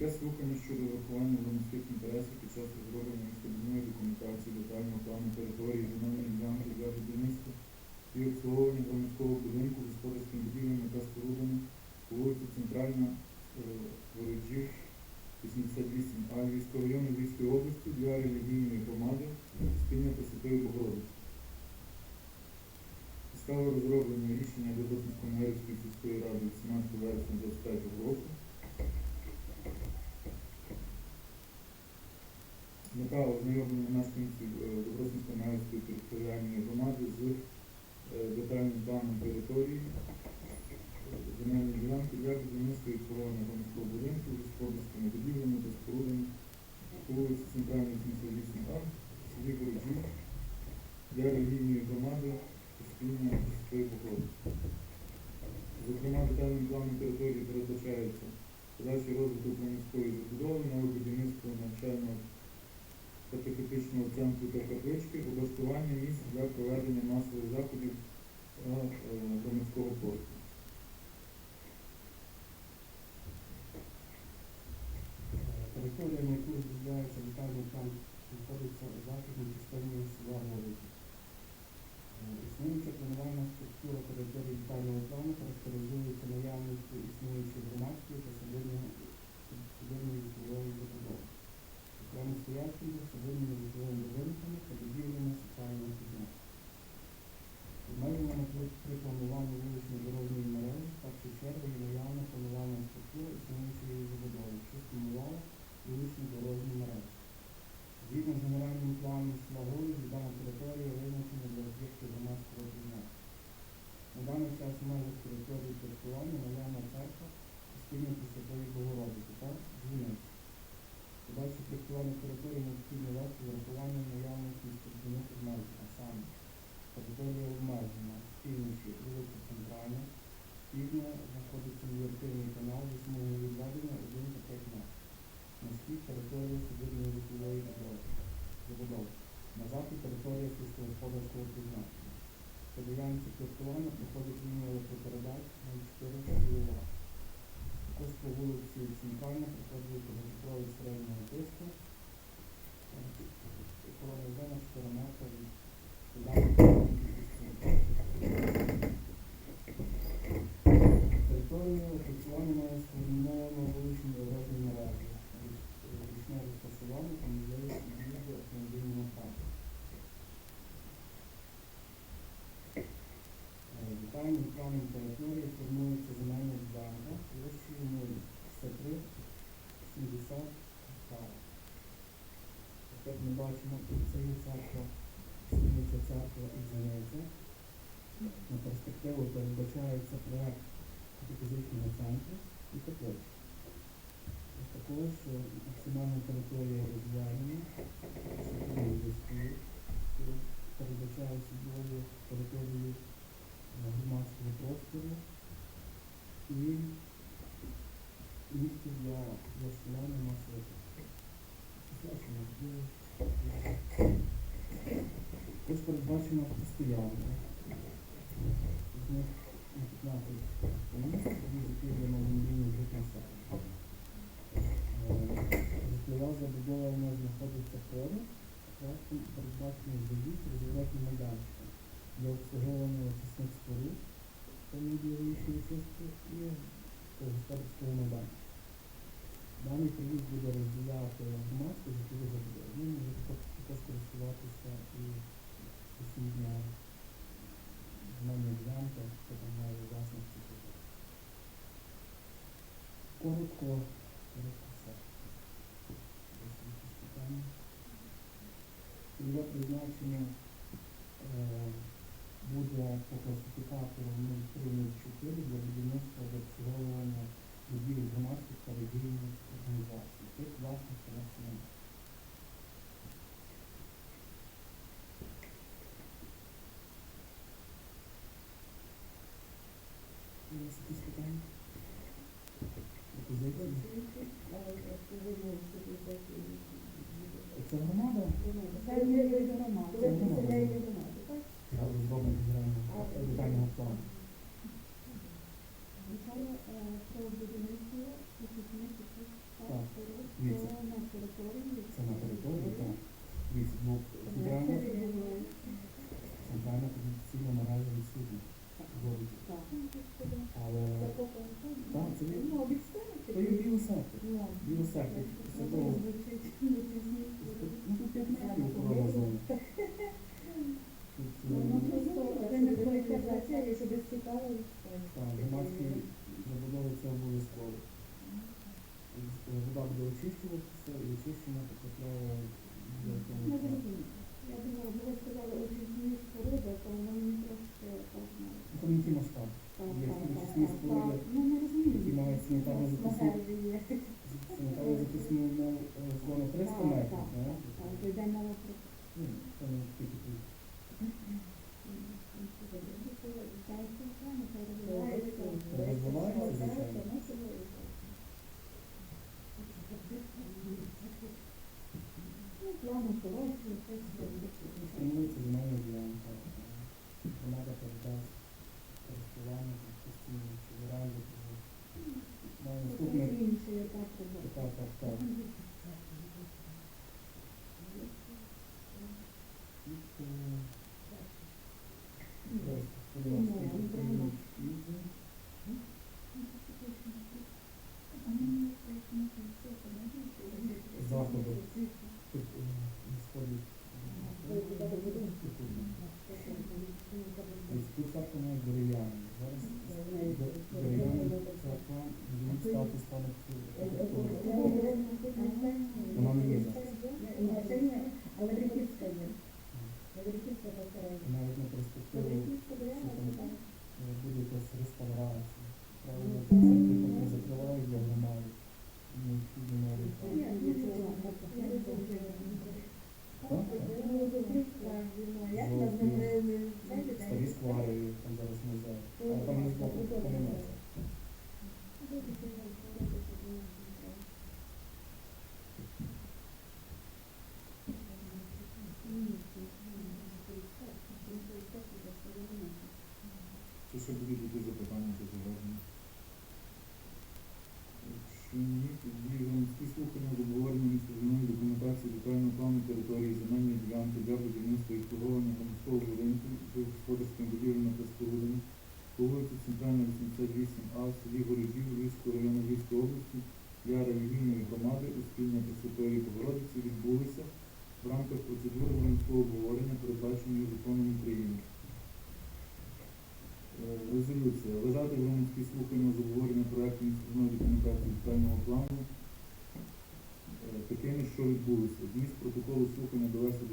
Міське слухання щодо врахування громадських інтересів під час розроблення містобудівної документації детального плану території земельної ділянки для будівництва і обслуговування громадського будинку господарськими будівлями та спорудами по вулиці Центральна е, 88А Львівського району Львівської області для релігійної громади спільно Пресвятої Богородиці. Підстава розроблення рішення Негрівської сільської ради від 17 вересня 2025 року. Мета ознайомлення мешканців е, Добротницької територіальної громади з е, детальним планом території земельної ділянки для будівництва обслуговування громадського будинку з господарськими будівлями та спорудами по вулиці Центральній 78А, селі Бородів для релігійної громади спільно Святої Богородиці. Зокрема, детальним планом території передбачається подальший розвиток громадської забудови, нове будівництво навчального катехетичного центру та каплички, облаштування місць для проведення масових заходів та е, громадського простору. Територія, на яку розробляється детальний план, знаходиться у західній частині села Голубі. Існуюча планувальна структура території детального плану характеризується наявністю існуючої громадської та садибної житлової забудови. Стоячими садибними житловими будинками та будівлями соціального призначення. Обмеженнями при, плануванні вуличної дорожньої мережі в першу чергу є наявна планування структури існуючої забудови, що сформувала вуличну дорожню мережу. Згідно з генеральним планом села Голубі, дана територія визначена для об'єктів громадського призначення. На даний час в межах території користування наявна церква спільно Пресвятої Богородиці та дзвіниця. Подальше користування території необхідно вести з урахуванням наявності містобудівних обмежень, а саме територія обмежена з півночі вулиця Центральна, з півдня знаходиться меліоративний канал зі смугою відведення 1 та 5 метрів. На схід територія садибної житлової забудови. забудови. На захід територія сільськогосподарського призначення. По ділянці користування проходить лінія електропередач на 4 кВт. Також по вулиці Центральна проходить газопровід середнього тиску. зона 4 метри від Детальним планом території формується земельна ділянка площею 0,53 70 гектарів. Як ми бачимо, це є церква, існуюча церква і дзвіниця. На перспективу передбачається проект фізичного центру і теплиці. Також максимальна територія розв'язання, передбачає собою територію громадського простору і місце для влаштування масових. Освячення будови. Також передбачено стояння. З них на 15 господарського майданчика. Даний проїзд буде розділяти громадську житлову забудову. Ну, може також користуватися і сусідня земельна ділянка, там має власності. Коротко, коротко все. Питання. Цільове призначення е, буде по класифікатору 0304 для будівництва та обслуговування будівель громадських та релігійних організацій. Тих власності на цьому. Є якісь питання? Пропозиції? Це громада? Це громада, прокурорів Не зрозуміло. Я думала, бо ви сказали, очисні споруди, то воно мені трошки ну, Ну, які масштаби. так, Є очисні споруди. Ну, які мають санітарну На захисну ну, е, зону 300 метрів. так, так, так, йде мова про Ну, це не тільки тут. Розвивається, звичайно. Плану все. Формується земельна ділянка. е, Громада передасть користування там, постійно тому На наступний етап так, так, так. Сквари, там зараз не знаю. Але там не змогли помінявся. Чи ще будуть запитання чи зауваження? Ні, громадські слухання обговорення містобудівної документації детального плану території земельної ділянки для будівництва і обслуговування громадського з господарськими будівлями та спорудами по вулиці Центральна 88А в Городів Львівського району Львівської області для релігійної громади у спільня Пресвятої Богородиці відбулися в рамках процедури громадського обговорення, передбаченої законом України. Е, Резолюція. Вважати громадські слухання з обговорення проекту містобудівної документації детального плану е, такими, що відбулися. Зміст протоколу слухання довести